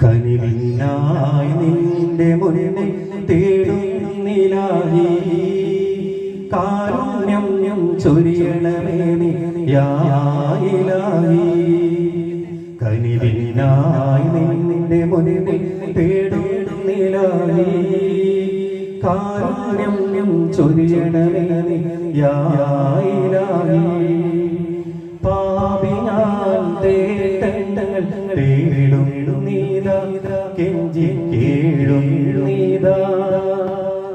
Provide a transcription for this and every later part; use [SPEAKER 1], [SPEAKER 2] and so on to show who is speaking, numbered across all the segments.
[SPEAKER 1] കനിവിനായി നിന്റെ മുന്നിൽ തേടുന്നിലായി കാരുണ്യം ചൊരിയണമേ നീ യായിലായി. കനിവിനായി നിന്റെ മുന്നിൽ തേടുന്നിലായി കാരുണ്യം ചൊരിയണമേ നീ തേടും നീതാ കെഞ്ചി കേഴും നീതാ.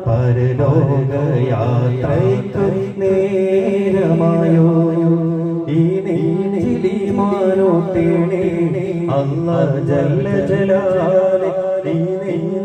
[SPEAKER 1] പരലോകയാത്രയ്ക്ക് നേരമായോ? ഈ നെഞ്ചിലി മാനോ തേണേ? അല്ല ജല ജലാലെ ഈ നെഞ്ചിലി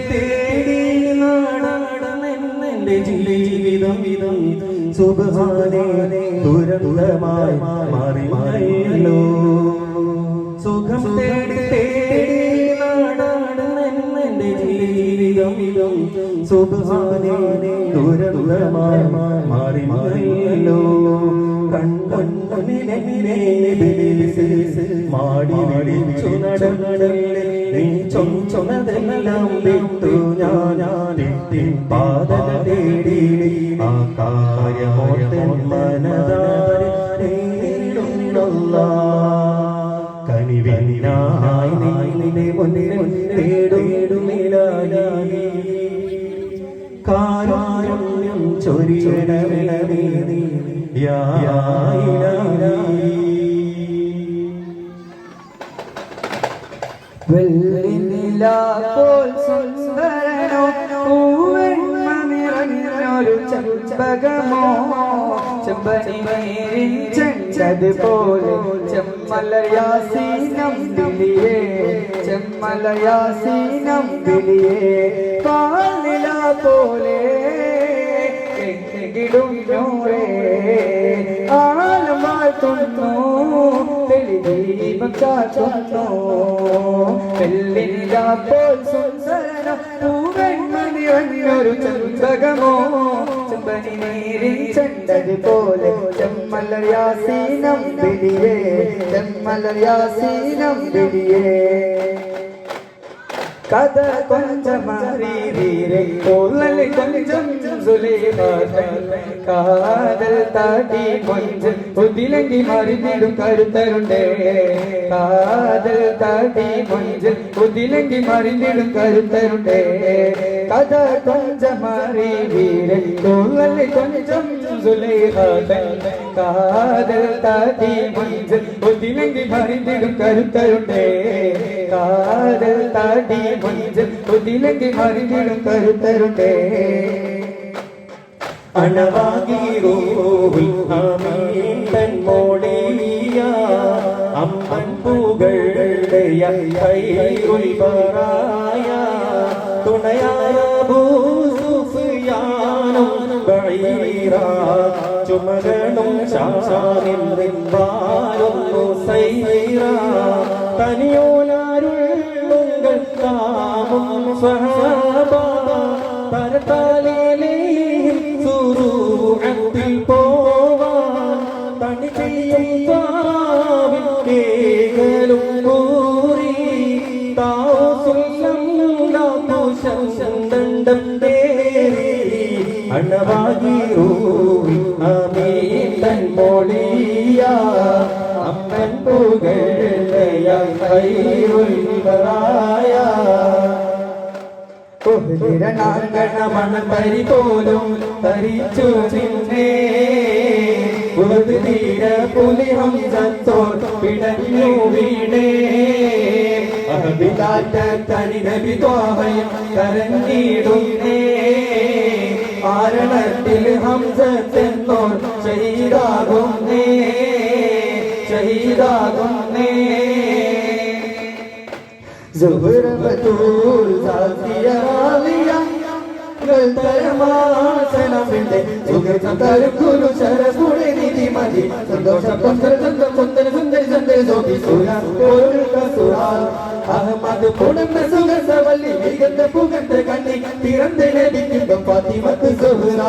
[SPEAKER 1] സുഖമാനേ ദുരന്തമായി മാറി മാറിയല്ലോ. സുഖം തേടി തേടി നാടാടുന്നെന്റെ ജീവിതം. വിധം ദുരന്തമായി മാറി മാറിയല്ലോ. മാടി വിളിച്ചു നടന്നടല്ലേ നീ ചൊന്നതെല്ലാം വിട്ടു. ഞാൻ പാതല തേടി ആ കാര്യമോട്ടൻ മനതാരിടുന്നുള്ള കനിവിനായി നിന്റെ മുന്നിൽ തേടുന്നിലായി കാരുണ്യം ചൊരിയണമേ നീ യാ
[SPEAKER 2] ചെമ്പകമോ? ചെമ്പനീരിൻ ചെണ്ടത് പോലെ. ചെമ്മലയാസീനം വിളിയേ. ചെമ്മലയാസീനം വിളിയേ. പാലില പോലെ. നൂറേ. ആലം വാഴ്ത്തുന്നു തെളിദീപം ചാറ്റുന്നു വെള്ളിനിലാപ്പോൾ സുന്ദരന പൂവെൺമണി വന്നൊരു ചെമ്പകമോ? ചെമ്പനി നീരിൻ ചെണ്ടത് പോലെ ചെമ്മലയാസീനം വിളിയേ ചെമ്മലയാസീനം വിളിയേ. കഥ കൊഞ്ചമറിവീരെ കൊള്ളൽ കൊഞ്ചം സുലൈമാൻ കാതൽ താടി കൊഞ്ചം പുതിലങ്കി മറിഞ്ഞിടും കരുത്തരുണ്ടേ കാതൽ താടി കൊഞ്ചം പുതിലങ്കി മറിഞ്ഞിടും കരുത്തരുണ്ടേ കഥ കൊഞ്ചമറിവീരെ കൊള്ളൽ കൊഞ്ചം സുലൈമാൻ കാതൽ താടി കൊഞ്ചം പുതിലങ്കി മറിഞ്ഞിടും കരുത്തരുണ്ടേ കാതൽ താടി മഞ്ചൽ പുതിലങ്കി മറിഞ്ഞിടും കരുത്തരുണ്ടേ
[SPEAKER 1] അണവാകീരോ തൻ മോളിയ അമ്മൻ പൂകളുടെയ തുണയായ ഭൂസുഫിയാനും ബഈറ ചുമകനും ശാശാനിൻ വാലുന്നു സൈറ തനിയോലാരുള്ളുങ്കൾ കാമും സ്വഹാബ പരത്താലേയും സുറൂഅത്തിൽ പോവാൻ തണി ചെയ്യും സ്വാവിൻ കേകലും കൂറി. താസുല്ലം തേരി അണവാകിറൂവി അമീൻ തൻ മോളിയ. അമ്മൻ പുകഴയ കൈറുൽ ബറായ
[SPEAKER 2] കുതിരനാങ്കണമണ
[SPEAKER 1] മണപരി പോലും തരിച്ചു തീര പുലിഹം ചത്തോർ പിടഞ്ഞു വീണേ. അഹബിതാറ്റ തനി നബി ത്വാഹയും കരഞ്ഞിടുന്നേ. ആരണത്തിൽ ഹംസത്തെന്നോർ ഷഹീദാകുന്നേ ചെയ്താകുന്നേ ജുഹുറബത്തൂർ സാത്തിയ റാവിയ സന്തോഷം അഹമ്മദ് പുണർന്ന സുഗസവല്ലി മികந்த പുകந்த കണ്ണി. പിറന്ന ലഭിക്കുന്ന ഫാത്തിമത്ത് സുഹ്റ.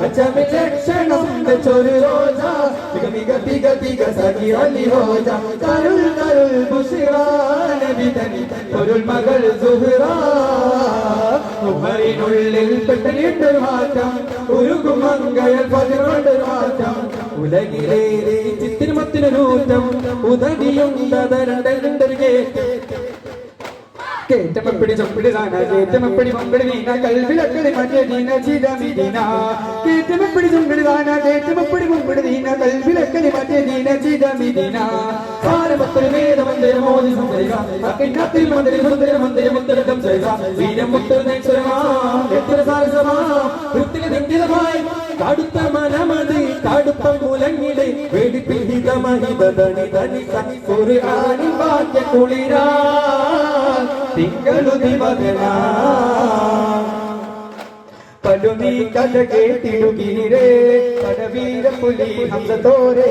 [SPEAKER 1] മെച്ചമിലക്ഷണം മെച്ചൊരു രോജ മിക തിക തിക സഖി അലി ഹോജ കരുൾ കരുൾ ബുഷിറ നബി തനി പൊരുൾ മകൾ സുഹ്റ ഉമറിനുള്ളിൽ പെട്ടനിട്ടൊരു മാറ്റം ഉരുകും മങ്കയൽ പതിനൊണ്ടൊരു മാറ്റം ഉലകിലേറെ ചിത്തിരുമത്തിനൊരൂറ്റം ഉദടിയുണ്ടതരണ്ടൊരു കേറ്റം
[SPEAKER 2] കേറ്റമപ്പിടി ചൊപ്പിടി ദാന കേറ്റമപ്പിടി മമ്പിടി നീന കൽവിലക്കടി മറ്റേ ദീന ചീത മിദീന കേറ്റമപ്പിടി ചൊമ്പിടി ദാന കേറ്റമപ്പിടി മമ്പിടി നീന കൽവിലക്കടി മറ്റേ ദീന ചീത മിദീന
[SPEAKER 1] സാരമത്തൊരു വേദമന്ദിര മോദി സുന്ദരിക അക്കിണ്ണത്തിൽ മന്ദിര സുന്ദര മന്ദിര മുത്തരകം ചെയ്യുക വീരം മുത്തരമാ എത്ര സാരസമാ വൃത്തില നിന്ദിതമായി കടുത്ത മനമതി കടുത്ത മുലങ്ങിലെ വെടിപ്പിഹിത മഹിത ധനി ധനി ഒരു ആണി വാക്യ കുളിരാ
[SPEAKER 2] പലു നീ കഥ കേട്ടിടുകീരേ പടവീര പുലി ഹംസത്തോരേ.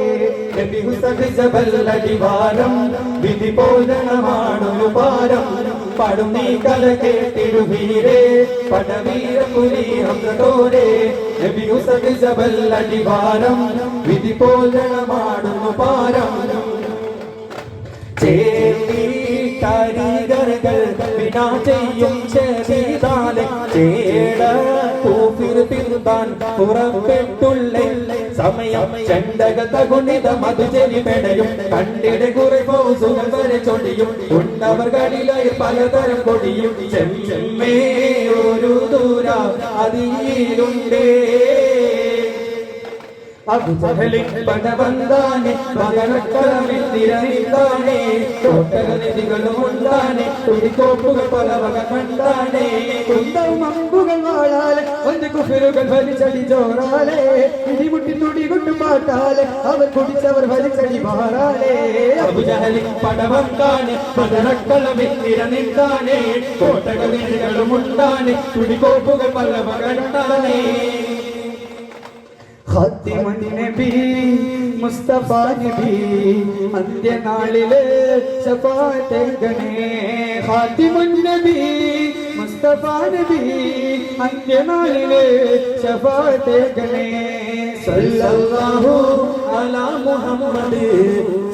[SPEAKER 1] നബി ഹുസൈൻ ജബല്ലടിവാരം വിധി പോലണമാണൊരു പാരം. പടും നീ കഥ കേട്ടിടുവീരേ പടവീര പുലി ഹംസത്തോരേ. നബി ഹുസൈൻ ജബല്ലടിവാരം വിധി പോലണമാണൊരു പാരം. ചേരികൾ വിനാ ചെയ്യും ചെയ്താലെ ചേട കൂഫിർ തിരുതാൻ പുറപ്പെട്ടുള്ള. സമയം ചെണ്ടക തകുണിത മധുചരി പെടയും കണ്ടിടെ കുറെ സുഖം വരെ ചൊടിയും ഉണ്ടവർകളിലായി പലതരം കൊടിയും ചെമ്മേ ഒരു ദൂര അതിലുണ്ടേ. അബുജഹലിൻ പടവന്താനെ മകനക്കളമിൽ നിരനിതാനെ കോട്ടകനിധികളും ഉണ്ടാനെ തുടിക്കോപ്പുകൾ പല വക കണ്ടാനെ.
[SPEAKER 2] കുന്തവും അമ്പുകൾ വാഴാലെ ഒന്ന് കുഫിറുകൾ വലിച്ചടി ചോറാലെ ഇടിമുട്ടി തുടി കൊണ്ടു പാട്ടാലെ അവർ കുടിച്ചവർ വലിച്ചടി മാറാലെ
[SPEAKER 1] അബുജഹലിൻ പടവന്താനെ മകനക്കളമിൽ നിരനിതാനെ കോട്ടകനിധികളും ഉണ്ടാനെ തുടിക്കോപ്പുകൾ പല വക കണ്ടാനെ.
[SPEAKER 2] മുസ്തഫ നബി അന്ത്യനാളിലെ ശഫാഅത്ത് ഗണേ. ഖാത്തിമുൻ നബി മുസ്തഫ നബി അന്ത്യനാളിലെ ഗണേ.
[SPEAKER 1] സല്ലല്ലാഹു അലാ മുഹമ്മദ്